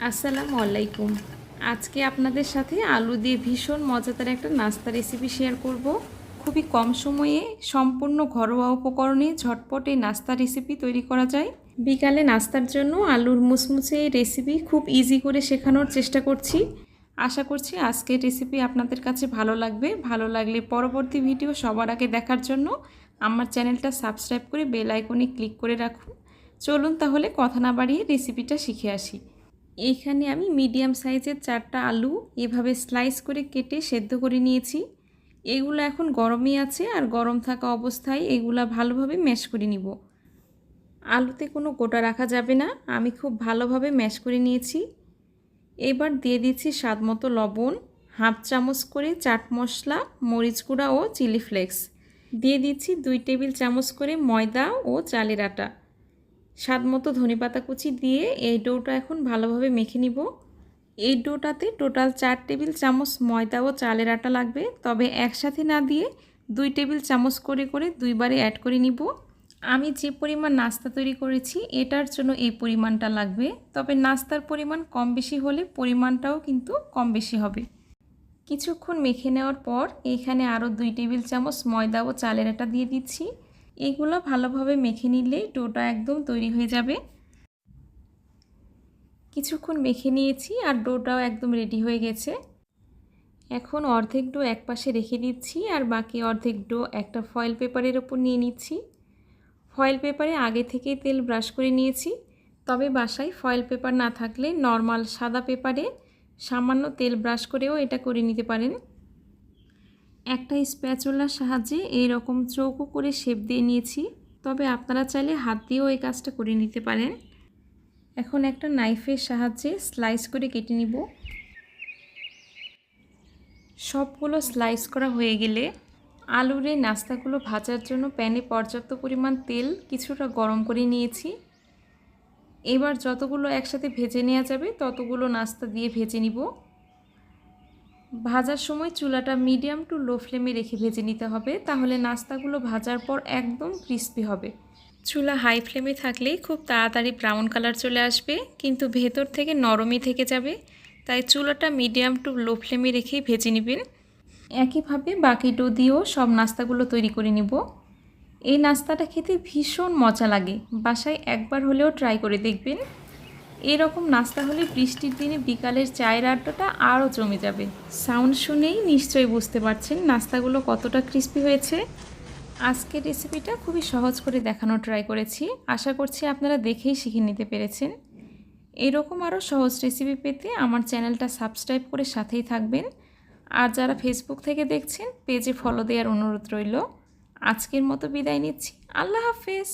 আসসালামু আলাইকুম। আজকে আপনাদের সাথে আলু দিয়ে ভীষণ মজাদার একটা নাস্তা রেসিপি শেয়ার করব। খুবই কম সময়ে সম্পূর্ণ ঘরোয়া উপকরণে ঝটপট এই নাস্তা রেসিপি তৈরি করা যায়। বিকালে নাস্তার জন্য আলুর মুসমুসে এই রেসিপি খুব ইজি করে শেখানোর চেষ্টা করছি। আশা করছি আজকের রেসিপি আপনাদের কাছে ভালো লাগবে। ভালো লাগলে পরবর্তী ভিডিও সবার আগে দেখার জন্য আমার চ্যানেলটা সাবস্ক্রাইব করে বেল আইকনে ক্লিক করে রাখুন। চলুন তাহলে কথা না বাড়িয়ে রেসিপিটা শিখে আসি। এইখানে আমি মিডিয়াম সাইজের চারটা আলু এভাবে স্লাইস করে কেটে সেদ্ধ করে নিয়েছি। এগুলো এখন গরমই আছে আর গরম থাকা অবস্থায় এগুলা ভালোভাবে ম্যাশ করে নিব। আলুতে কোনো গোটা রাখা যাবে না, আমি খুব ভালোভাবে ম্যাশ করে নিয়েছি। এবার দিয়ে দিচ্ছি স্বাদ মতো লবণ, হাফ চামচ করে চাট মশলা, মরিচ গুঁড়া ও চিলি ফ্লেক্স। দিয়ে দিচ্ছি দুই টেবিল চামচ করে ময়দা ও চালের আটা। স্বাদ মতো ধনেপাতা কুচি দিয়ে এই ডোটা এখন ভালোভাবে মেখে নিব। এই ডোটাতে টোটাল চার টেবিল চামচ ময়দা ও চালের আটা লাগবে। তবে একসাথে না দিয়ে দুই টেবিল চামচ করে করে দুইবারে অ্যাড করে নিব। আমি যে পরিমাণ নাস্তা তৈরি করেছি, এটার জন্য এই পরিমাণটা লাগবে। তবে নাস্তার পরিমাণ কম বেশি হলে পরিমাণটাও কিন্তু কম বেশি হবে। কিছুক্ষণ মেখে নেওয়ার পর এখানে আরও দুই টেবিল চামচ ময়দা ও চালের আটা দিয়ে দিচ্ছি। এগুলো ভালোভাবে মেখে নিলেই ডোটা একদম তৈরি হয়ে যাবে। কিছুক্ষণ মেখে নিয়েছি আর ডোটাও একদম রেডি হয়ে গেছে। এখন অর্ধেক ডো এক পাশে রেখে দিচ্ছি আর বাকি অর্ধেক ডো একটা ফয়েল পেপারের ওপর নিয়ে নিচ্ছি। ফয়েল পেপারে আগে থেকেই তেল ব্রাশ করে নিয়েছি। তবে বাসায় ফয়েল পেপার না থাকলে নর্মাল সাদা পেপারে সামান্য তেল ব্রাশ করেও এটা করে নিতে পারেন। একটা স্প্যাচুলার সাহায্যে এই রকম চৌকো করে শেপ দিয়ে নিয়েছি। তবে আপনারা চাইলে হাত দিয়েও এই কাজটা করে নিতে পারেন। এখন একটা নাইফের সাহায্যে স্লাইস করে কেটে নিব। সবগুলো স্লাইস করা হয়ে গেলে আলুর নাস্তাগুলো ভাজার জন্য প্যানে পর্যাপ্ত পরিমাণ তেল কিছুটা গরম করে নিয়েছি। এবার যতগুলো একসাথে ভেজে নেওয়া যাবে, ততগুলো নাস্তা দিয়ে ভেজে নিব। ভাজার সময় চুলাটা মিডিয়াম টু লো ফ্লেমে রেখে ভেজে নিতে হবে। তাহলে নাস্তাগুলো ভাজার পর একদম ক্রিস্পি হবে। চুলা হাই ফ্লেমে থাকলে খুব তাড়াতাড়ি ব্রাউন কালার চলে আসবে, কিন্তু ভেতর থেকে নরমই থেকে যাবে। তাই চুলাটা মিডিয়াম টু লো ফ্লেমে রেখেই ভেজে নেবেন। একইভাবে বাকি ডো দিয়েও সব নাস্তাগুলো তৈরি করে নিব। এই নাস্তাটা খেতে ভীষণ মজা লাগে। বাসায় একবার হলেও ট্রাই করে দেখবেন। এরকম নাস্তা হলে বৃষ্টির দিনে বিকালের চায়ের আড্ডাটা আরও জমে যাবে। সাউন্ড শুনেই নিশ্চয়ই বুঝতে পারছেন নাস্তাগুলো কতটা ক্রিস্পি হয়েছে। আজকের রেসিপিটা খুবই সহজ করে দেখানো ট্রাই করেছি। আশা করছি আপনারা দেখেই শিখে নিতে পেরেছেন। এরকম আরও সহজ রেসিপি পেতে আমার চ্যানেলটা সাবস্ক্রাইব করে সাথেই থাকবেন। আর যারা ফেসবুক থেকে দেখছেন, পেজে ফলো দেওয়ার অনুরোধ রইল। আজকের মতো বিদায় নিচ্ছি। আল্লাহ হাফেজ।